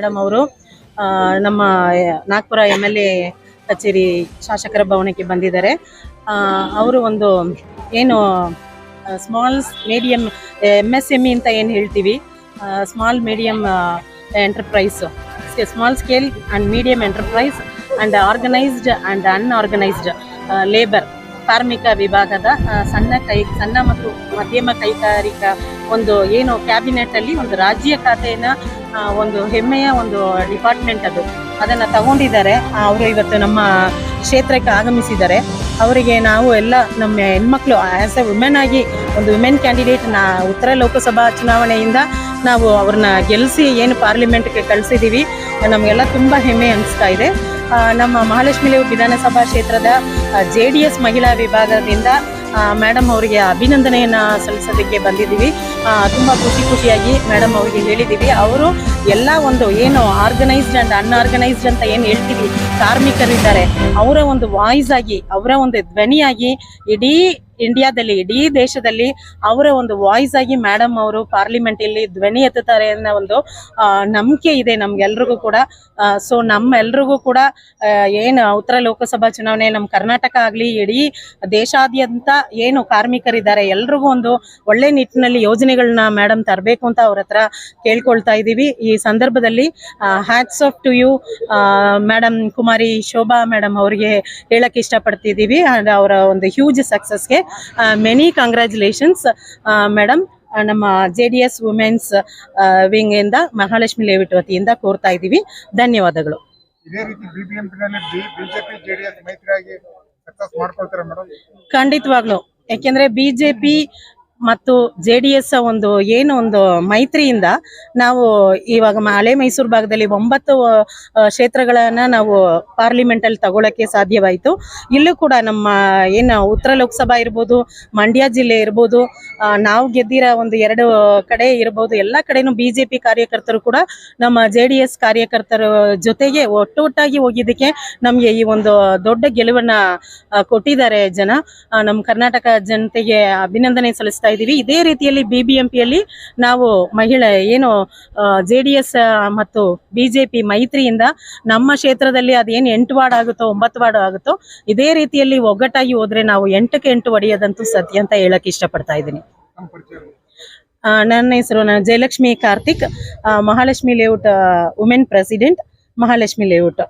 Madam ಅವರು ನಮ್ಮ Nagpur M L A ಕಚೇರಿ ಶಾಸಕರ ಭವನಕ್ಕೆ ಬಂದಿದ್ದಾರೆ. ಅವರು ಒಂದು ಏನು small medium M S M ಅಂತ ಏನು ಹೇಳ್ತೀವಿ small medium enterprise small scale and medium enterprise and organised and unorganised labour ಕಾರ್ಮಿಕ ವಿಭಾಗದ ಸಣ್ಣ ಕೈ, ಸಣ್ಣ ಮತ್ತು ಮಧ್ಯಮ ಕೈಗಾರಿಕಾ ಒಂದು ಏನು ಕ್ಯಾಬಿನೆಟ್ ಅಲ್ಲಿ ಒಂದು ರಾಜ್ಯ ಖಾತೆಯನ್ನ ಒಂದು ಹೆಮ್ಮೆಯ ಒಂದು ಡಿಪಾರ್ಟ್ಮೆಂಟ್ ಅದು. ಅದನ್ನ ತಗೊಂಡಿದ್ದಾರೆ. ಅವರು ಇವತ್ತು ನಮ್ಮ ಕ್ಷೇತ್ರಕ್ಕೆ ಆಗಮಿಸಿದ್ದಾರೆ. ಅವರಿಗೆ ನಾವು ಎಲ್ಲ ನಮ್ಮ ಹೆಣ್ಮಕ್ಳು ಆ್ಯಸ್ ಎ ವುಮೆನ್ ಆಗಿ ಒಂದು ವುಮೆನ್ ಕ್ಯಾಂಡಿಡೇಟ್ ನಾ, ಉತ್ತರ ಲೋಕಸಭಾ ಚುನಾವಣೆಯಿಂದ ನಾವು ಅವ್ರನ್ನ ಗೆಲ್ಲಿಸಿ ಏನು ಪಾರ್ಲಿಮೆಂಟ್ಗೆ ಕಳಿಸಿದ್ದೀವಿ ನಮಗೆಲ್ಲ ತುಂಬ ಹೆಮ್ಮೆ ಅನಿಸ್ತಾ ಇದೆ. ನಮ್ಮ ಮಹಾಲಕ್ಷ್ಮಿ ವಿಧಾನಸಭಾ ಕ್ಷೇತ್ರದ ಜೆ ಡಿ ಎಸ್ ಮಹಿಳಾ ವಿಭಾಗದಿಂದ ಮೇಡಮ್ ಅವರಿಗೆ ಅಭಿನಂದನೆಯನ್ನು ಸಲ್ಲಿಸೋದಕ್ಕೆ ಬಂದಿದ್ದೀವಿ. ತುಂಬಾ ಖುಷಿ ಖುಷಿಯಾಗಿ ಮೇಡಮ್ ಅವರಿಗೆ ಹೇಳಿದ್ದೀವಿ ಅವರು ಎಲ್ಲ ಒಂದು ಏನು ಆರ್ಗನೈಸ್ಡ್ ಅಂಡ್ ಅನ್ಆರ್ಗನೈಸ್ಡ್ ಅಂತ ಏನು ಹೇಳ್ತೀವಿ, ಕಾರ್ಮಿಕರಿದ್ದಾರೆ. ಅವರ ಒಂದು ವಾಯ್ಸ್ ಆಗಿ, ಅವರ ಒಂದು ಧ್ವನಿಯಾಗಿ ಇಡೀ ಇಂಡಿಯಾದಲ್ಲಿ ಇಡೀ ದೇಶದಲ್ಲಿ ಅವರ ಒಂದು ವಾಯ್ಸ್ ಆಗಿ ಮೇಡಮ್ ಅವರು ಪಾರ್ಲಿಮೆಂಟ್ ಇಲ್ಲಿ ಧ್ವನಿ ಎತ್ತುತ್ತಾರೆ ಅನ್ನೋ ಒಂದು ನಂಬಿಕೆ ಇದೆ ನಮ್ಗೆಲ್ರಿಗೂ ಕೂಡ. ಸೊ ನಮ್ಮೆಲ್ರಿಗೂ ಕೂಡ ಏನು ಉತ್ತರ ಲೋಕಸಭಾ ಚುನಾವಣೆ ನಮ್ಮ ಕರ್ನಾಟಕ ಆಗಲಿ, ಇಡೀ ದೇಶಾದ್ಯಂತ ಏನು ಕಾರ್ಮಿಕರಿದ್ದಾರೆ, ಎಲ್ರಿಗೂ ಒಂದು ಒಳ್ಳೆ ನಿಟ್ಟಿನಲ್ಲಿ ಯೋಜನೆಗಳನ್ನ ಮೇಡಮ್ ತರಬೇಕು ಅಂತ ಅವ್ರ ಹತ್ರ ಕೇಳ್ಕೊಳ್ತಾ ಇದ್ದೀವಿ ಈ ಸಂದರ್ಭದಲ್ಲಿ hats off to you madam Kumari Shobha madam ಅವರಿಗೆ ಹೇಳಕ್ ಇಷ್ಟಪಡ್ತಿದ್ದೀವಿ ಅಂಡ್ ಅವರ ಒಂದು ಹ್ಯೂಜ್ ಸಕ್ಸಸ್ಗೆ ಮೆನಿ ಕಂಗ್ರ್ಯಾಚುಲೇಷನ್ಸ್ ಮೇಡಮ್ ನಮ್ಮ J D S women's wing ಇಂದ ಮಹಾಲಕ್ಷ್ಮಿ ಲೇವಿಟ್ ವತಿಯಿಂದ ಕೋರ್ತಾ ಇದ್ದೀವಿ ಧನ್ಯವಾದಗಳು. ಇದೇ ರೀತಿ ಬಿಬಿಎಂಪಿನಲ್ಲಿ ಬಿಜೆಪಿ ಜೆಡಿಎಸ್ ಮೈತ್ರಿಯಾಗಿ ಸಕ್ಸಸ್ ಮಾಡ್ಕೊಳ್ತಾರೆ ಮೇಡಮ್ ಖಂಡಿತವಾಗ್ಲು. ಯಾಕೆಂದ್ರೆ ಬಿಜೆಪಿ ಮತ್ತು ಜೆ ಡಿ ಎಸ್ ಒಂದು ಏನು ಒಂದು ಮೈತ್ರಿಯಿಂದ ನಾವು ಇವಾಗ ಹಳೆ ಮೈಸೂರು ಭಾಗದಲ್ಲಿ ಒಂಬತ್ತು ಕ್ಷೇತ್ರಗಳನ್ನ ನಾವು ಪಾರ್ಲಿಮೆಂಟ್ ಅಲ್ಲಿ ತಗೊಳಕ್ಕೆ ಸಾಧ್ಯವಾಯಿತು. ಇಲ್ಲೂ ಕೂಡ ನಮ್ಮ, ಏನು ಉತ್ತರ ಲೋಕಸಭಾ ಇರ್ಬೋದು, ಮಂಡ್ಯ ಜಿಲ್ಲೆ ಇರ್ಬೋದು ನಾವು ಗೆದ್ದಿರೋ ಒಂದು ಎರಡು ಕಡೆ ಇರ್ಬೋದು, ಎಲ್ಲ ಕಡೆನೂ ಬಿಜೆಪಿ ಕಾರ್ಯಕರ್ತರು ಕೂಡ ನಮ್ಮ ಜೆ ಡಿ ಎಸ್ ಕಾರ್ಯಕರ್ತರ ಜೊತೆಗೆ ಒಟ್ಟೊಟ್ಟಾಗಿ ಹೋಗಿದ್ದಕ್ಕೆ ನಮಗೆ ಈ ಒಂದು ದೊಡ್ಡ ಗೆಲುವನ್ನ ಕೊಟ್ಟಿದ್ದಾರೆ ಜನ. ನಮ್ಮ ಕರ್ನಾಟಕ ಜನತೆಗೆ ಅಭಿನಂದನೆ ಸಲ್ಲಿಸ್ತಾ ಇದ್ದೀವಿ ಇದೇ ರೀತಿಯಲ್ಲಿ ಬಿ ಬಿ ಎಂ ಪಿಯಲ್ಲಿ ನಾವು ಮಹಿಳೆ, ಏನು ಜೆ ಡಿ ಎಸ್ ಮತ್ತು ಬಿಜೆಪಿ ಮೈತ್ರಿಯಿಂದ ನಮ್ಮ ಕ್ಷೇತ್ರದಲ್ಲಿ ಅದೇನು ಎಂಟು ವಾರ್ಡ್ ಆಗುತ್ತೋ ಒಂಬತ್ತು ವಾರ್ಡ್ ಆಗುತ್ತೋ ಇದೇ ರೀತಿಯಲ್ಲಿ ಒಗ್ಗಟ್ಟಾಗಿ ಹೋದ್ರೆ ನಾವು ಎಂಟಕ್ಕೆ ಎಂಟು ಒಡೆಯೋದಂತೂ ಸತ್ಯ ಅಂತ ಹೇಳಕ್ ಇಷ್ಟಪಡ್ತಾ ಇದ್ದೀನಿ. ನನ್ನ ಹೆಸರು ನಾನು Jayalakshmi Karthik. Mahalakshmi layout women president Mahalakshmi layout.